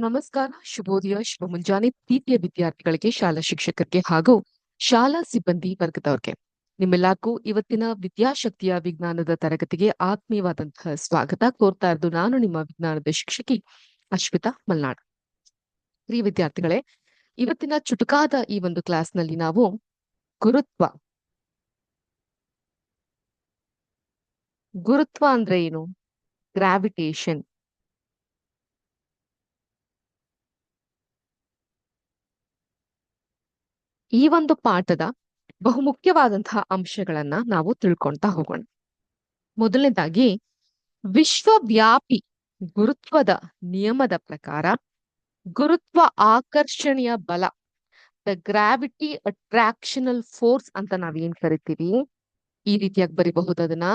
ನಮಸ್ಕಾರ, ಶುಭೋದಯ, ಶುಭ ಮುಂಜಾನೆ ಪ್ರೀತಿಯ ವಿದ್ಯಾರ್ಥಿಗಳಿಗೆ, ಶಾಲಾ ಶಿಕ್ಷಕರಿಗೆ ಹಾಗೂ ಶಾಲಾ ಸಿಬ್ಬಂದಿ ವರ್ಗದವ್ರಿಗೆ. ನಿಮ್ಮೆಲ್ಲರಿಗೂ ಇವತ್ತಿನ ವಿದ್ಯಾಶಕ್ತಿಯ ವಿಜ್ಞಾನದ ತರಗತಿಗೆ ಆತ್ಮೀಯವಾದಂತಹ ಸ್ವಾಗತ. ಕೋರ್ತಾ ಇರೋದು ನಾನು, ನಿಮ್ಮ ವಿಜ್ಞಾನದ ಶಿಕ್ಷಕಿ ಅಶ್ವಿತಾ ಮಲ್ನಾಡ್. ಪ್ರಿಯ ವಿದ್ಯಾರ್ಥಿಗಳೇ, ಇವತ್ತಿನ ಚುಟುಕಾದ ಈ ಒಂದು ಕ್ಲಾಸ್ನಲ್ಲಿ ನಾವು ಗುರುತ್ವ. ಗುರುತ್ವ ಅಂದ್ರೆ ಏನು? ಗ್ರಾವಿಟೇಷನ್ ಈ ಒಂದು ಪಾಠದ ಬಹುಮುಖ್ಯವಾದಂತಹ ಅಂಶಗಳನ್ನ ನಾವು ತಿಳ್ಕೊಂತ ಹೋಗೋಣ. ಮೊದಲನೇದಾಗಿ, ವಿಶ್ವವ್ಯಾಪಿ ಗುರುತ್ವದ ನಿಯಮದ ಪ್ರಕಾರ, ಗುರುತ್ವ ಆಕರ್ಷಣೆಯ ಬಲ ದ ಗ್ರಾವಿಟಿ ಅಟ್ರಾಕ್ಷನಲ್ ಫೋರ್ಸ್ ಅಂತ ನಾವೇನ್ ಕರಿತೀವಿ? ಈ ರೀತಿಯಾಗಿ ಬರಿಬಹುದು ಅದನ್ನ.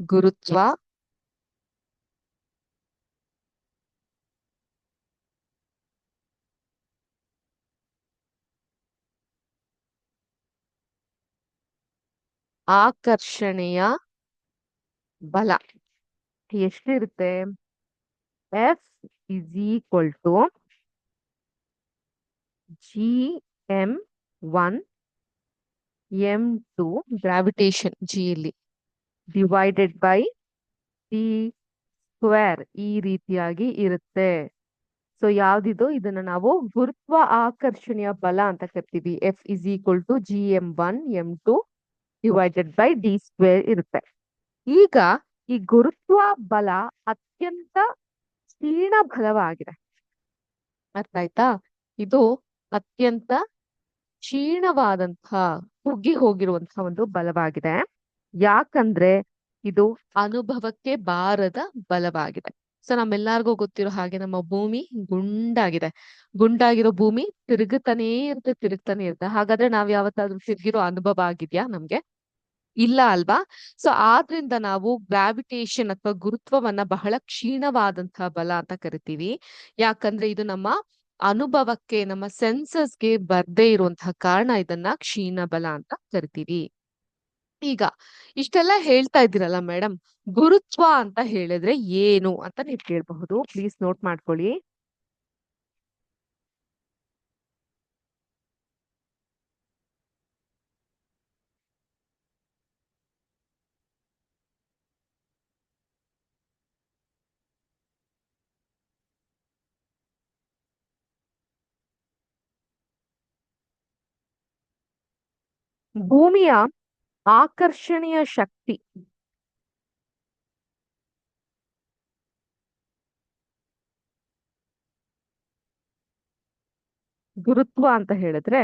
ಗುರುತ್ವ ಆಕರ್ಷಣೆಯ ಬಲ. ಎಷ್ಟಿರುತ್ತೆ? F is equal to G M one M two gravitation ಜಿಯಲ್ಲಿ ಡಿವೈಡೆಡ್ ಬೈ ಟಿ ಸ್ಕ್ವೇರ್ ಈ ರೀತಿಯಾಗಿ ಇರುತ್ತೆ. ಸೊ ಯಾವ್ದಿದು? ಇದನ್ನ ನಾವು ಗುರುತ್ವ ಆಕರ್ಷಣೆಯ ಬಲ ಅಂತ ಕರಿತೀವಿ. F is equal to G M one M two divided by D square ಇರುತ್ತೆ. ಈಗ ಈ ಗುರುತ್ವ ಬಲ ಅತ್ಯಂತ ಕ್ಷೀಣ ಬಲವಾಗಿದೆ. ಅರ್ಥ ಆಯ್ತಾ? ಇದು ಅತ್ಯಂತ ಕ್ಷೀಣವಾದಂತಹ ಕುಗ್ಗಿ ಹೋಗಿರುವಂತಹ ಒಂದು ಬಲವಾಗಿದೆ. ಯಾಕಂದ್ರೆ ಇದು ಅನುಭವಕ್ಕೆ ಬಾರದ ಬಲವಾಗಿದೆ. ಸೊ ನಮ್ಮೆಲ್ಲಾರ್ಗೂ ಗೊತ್ತಿರೋ ಹಾಗೆ ನಮ್ಮ ಭೂಮಿ ಗುಂಡಾಗಿದೆ. ಗುಂಡಾಗಿರೋ ಭೂಮಿ ತಿರುಗುತ್ತಾನೇ ಇರುತ್ತೆ, ತಿರುಗ್ತಾನೆ ಇರುತ್ತೆ. ಹಾಗಾದ್ರೆ ನಾವ್ ಯಾವತ್ತಾದ್ರೂ ತಿರುಗಿರೋ ಅನುಭವ ಆಗಿದ್ಯಾ ನಮ್ಗೆ? ಇಲ್ಲ ಅಲ್ವಾ? ಸೊ ಆದ್ರಿಂದ ನಾವು ಗ್ರಾವಿಟೇಷನ್ ಅಥವಾ ಗುರುತ್ವವನ್ನ ಬಹಳ ಕ್ಷೀಣವಾದಂತಹ ಬಲ ಅಂತ ಕರಿತೀವಿ. ಯಾಕಂದ್ರೆ ಇದು ನಮ್ಮ ಅನುಭವಕ್ಕೆ, ನಮ್ಮ ಸೆನ್ಸಸ್ಗೆ ಬರ್ದೇ ಇರುವಂತಹ ಕಾರಣ ಇದನ್ನ ಕ್ಷೀಣ ಬಲ ಅಂತ ಕರಿತೀವಿ. ಈಗ ಇಷ್ಟೆಲ್ಲ ಹೇಳ್ತಾ ಇದ್ದೀರಲ್ಲ ಮೇಡಮ್ ಗುರುತ್ವ ಅಂತ ಹೇಳಿದ್ರೆ ಏನು ಅಂತ ನೀವು ಕೇಳಬಹುದು. ಪ್ಲೀಸ್ ನೋಟ್ ಮಾಡ್ಕೊಳ್ಳಿ. ಭೂಮಿಯ ಆಕರ್ಷಣೆಯ ಶಕ್ತಿ. ಗುರುತ್ವ ಅಂತ ಹೇಳಿದ್ರೆ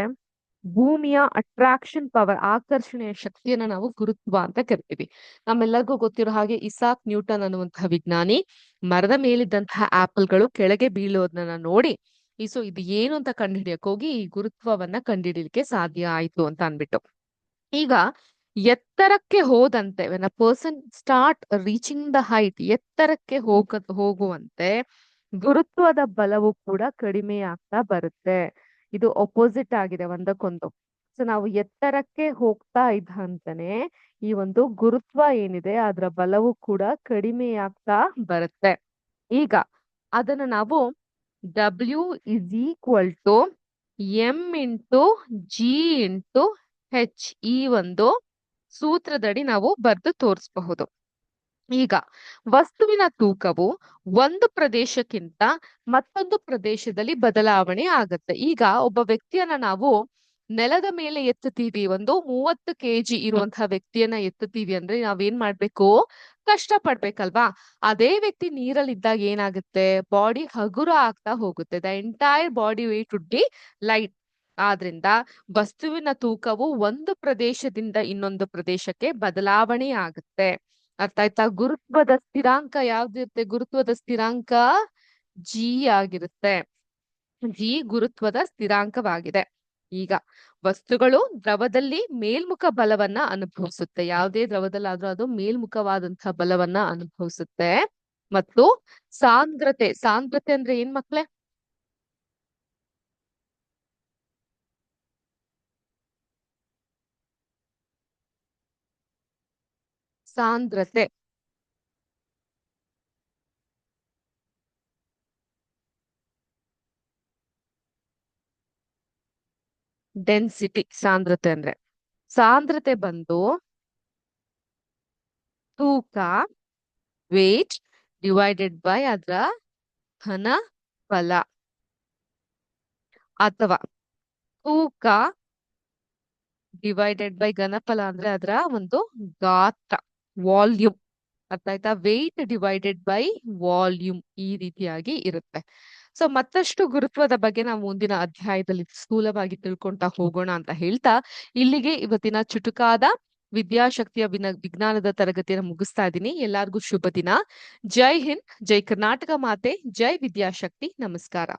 ಭೂಮಿಯ ಅಟ್ರಾಕ್ಷನ್ ಪವರ್ ಆಕರ್ಷಣೆಯ ಶಕ್ತಿಯನ್ನ ನಾವು ಗುರುತ್ವ ಅಂತ ಕರಿತೀವಿ. ನಮ್ಮೆಲ್ಲರಿಗೂ ಗೊತ್ತಿರೋ ಹಾಗೆ ಇಸಾಕ್ ನ್ಯೂಟನ್ ಅನ್ನುವಂತಹ ವಿಜ್ಞಾನಿ, ಮರದ ಮೇಲಿದ್ದಂತಹ ಆಪಲ್ಗಳು ಕೆಳಗೆ ಬೀಳೋದನ್ನ ನೋಡಿ ಈ ಸೊ ಇದು ಏನು ಅಂತ ಕಂಡುಹಿಡಿಯಕ್ ಹೋಗಿ ಈ ಗುರುತ್ವವನ್ನ ಕಂಡುಹಿಡಿಯಲಿಕ್ಕೆ ಸಾಧ್ಯ ಆಯ್ತು ಅಂತ ಅನ್ಬಿಟ್ಟು ಈಗ ಎತ್ತರಕ್ಕೆ ಹೋದಂತೆ when a person start reaching the height ಎತ್ತರಕ್ಕೆ ಹೋಗ, ಹೋಗುವಂತೆ ಗುರುತ್ವದ ಬಲವು ಕೂಡ ಕಡಿಮೆ ಆಗ್ತಾ ಬರುತ್ತೆ. ಇದು ಅಪೋಸಿಟ್ ಆಗಿದೆ ಒಂದಕ್ಕೊಂದು. ಸೊ ನಾವು ಎತ್ತರಕ್ಕೆ ಹೋಗ್ತಾ ಇದ್ದಂತಾನೆ ಈ ಒಂದು ಗುರುತ್ವ ಏನಿದೆ, ಅದರ ಬಲವು ಕೂಡ ಕಡಿಮೆ ಆಗ್ತಾ ಬರುತ್ತೆ. ಈಗ ಅದನ್ನ ನಾವು W is equal to M into G into H ಈ ಒಂದು ಸೂತ್ರದಡಿ ನಾವು ಬರೆದು ತೋರಿಸಬಹುದು. ಈಗ ವಸ್ತುವಿನ ತೂಕವು ಒಂದು ಪ್ರದೇಶಕ್ಕಿಂತ ಮತ್ತೊಂದು ಪ್ರದೇಶದಲ್ಲಿ ಬದಲಾವಣೆ ಆಗತ್ತೆ. ಈಗ ಒಬ್ಬ ವ್ಯಕ್ತಿಯನ್ನ ನಾವು ನೆಲದ ಮೇಲೆ ಎತ್ತುತ್ತೀವಿ, ಒಂದು ಮೂವತ್ತು ಕೆಜಿ ಇರುವಂತಹ ವ್ಯಕ್ತಿಯನ್ನ ಎತ್ತುತ್ತೀವಿ ಅಂದ್ರೆ ನಾವೇನ್ ಮಾಡ್ಬೇಕು? ಕಷ್ಟ ಪಡ್ಬೇಕಲ್ವಾ ಅದೇ ವ್ಯಕ್ತಿ ನೀರಲ್ಲಿದ್ದಾಗ ಏನಾಗುತ್ತೆ? ಬಾಡಿ ಹಗುರ ಆಗ್ತಾ ಹೋಗುತ್ತೆ. The entire body weight would light ಆದ್ರಿಂದ ವಸ್ತುವಿನ ತೂಕವು ಒಂದು ಪ್ರದೇಶದಿಂದ ಇನ್ನೊಂದು ಪ್ರದೇಶಕ್ಕೆ ಬದಲಾವಣೆ ಆಗುತ್ತೆ. ಅರ್ಥ ಆಯ್ತಾ? ಗುರುತ್ವದ ಸ್ಥಿರಾಂಕ ಯಾವ್ದಿರುತ್ತೆ? ಗುರುತ್ವದ ಸ್ಥಿರಾಂಕ ಜಿ ಆಗಿರುತ್ತೆ. ಜಿ ಗುರುತ್ವದ ಸ್ಥಿರಾಂಕವಾಗಿದೆ. ಈಗ ವಸ್ತುಗಳು ದ್ರವದಲ್ಲಿ ಮೇಲ್ಮುಖ ಬಲವನ್ನ ಅನುಭವಿಸುತ್ತೆ. ಯಾವುದೇ ದ್ರವದಲ್ಲಾದ್ರೂ ಅದು ಮೇಲ್ಮುಖವಾದಂತಹ ಬಲವನ್ನ ಅನುಭವಿಸುತ್ತೆ. ಮತ್ತು ಸಾಂದ್ರತೆ ಸಾಂದ್ರತೆ ಅಂದ್ರೆ ಏನ್ ಮಕ್ಳೇ? ಸಾಂದ್ರತೆ. ಡೆನ್ಸಿಟಿ ಸಾಂದ್ರತೆ ಅಂದ್ರೆ. ಸಾಂದ್ರತೆ ಬಂದು ತೂಕ ವೇಟ್ ಡಿವೈಡೆಡ್ ಬೈ ಅದರ ಘನ ಫಲ ಅಥವಾ ತೂಕ ಡಿವೈಡೆಡ್ ಬೈ ಘನಫಲ ಅಂದ್ರೆ ಅದರ ಒಂದು ಗಾತ್ರ ವಾಲ್ಯೂಮ್ ಅರ್ಥ ಆಯ್ತಾ? ವೆಯ್ಟ್ ಡಿವೈಡೆಡ್ ಬೈ ವಾಲ್ಯೂಮ್ ಈ ರೀತಿಯಾಗಿ ಇರುತ್ತೆ. ಸೊ ಮತ್ತಷ್ಟು ಗುರುತ್ವದ ಬಗ್ಗೆ ನಾವು ಮುಂದಿನ ಅಧ್ಯಾಯದಲ್ಲಿ ಸ್ಥೂಲವಾಗಿ ತಿಳ್ಕೊಂತಾ ಹೋಗೋಣ ಅಂತ ಹೇಳ್ತಾ, ಇಲ್ಲಿಗೆ ಇವತ್ತಿನ ಚುಟುಕಾದ ವಿದ್ಯಾಶಕ್ತಿಯ ವಿನ, ವಿಜ್ಞಾನದ ತರಗತಿಯನ್ನು ಮುಗಿಸ್ತಾ ಇದ್ದೀನಿ. ಎಲ್ಲಾರ್ಗೂ ಶುಭ ದಿನ. ಜೈ ಹಿಂದ್, ಜೈ ಕರ್ನಾಟಕ ಮಾತೆ, ಜೈ ವಿದ್ಯಾಶಕ್ತಿ. ನಮಸ್ಕಾರ.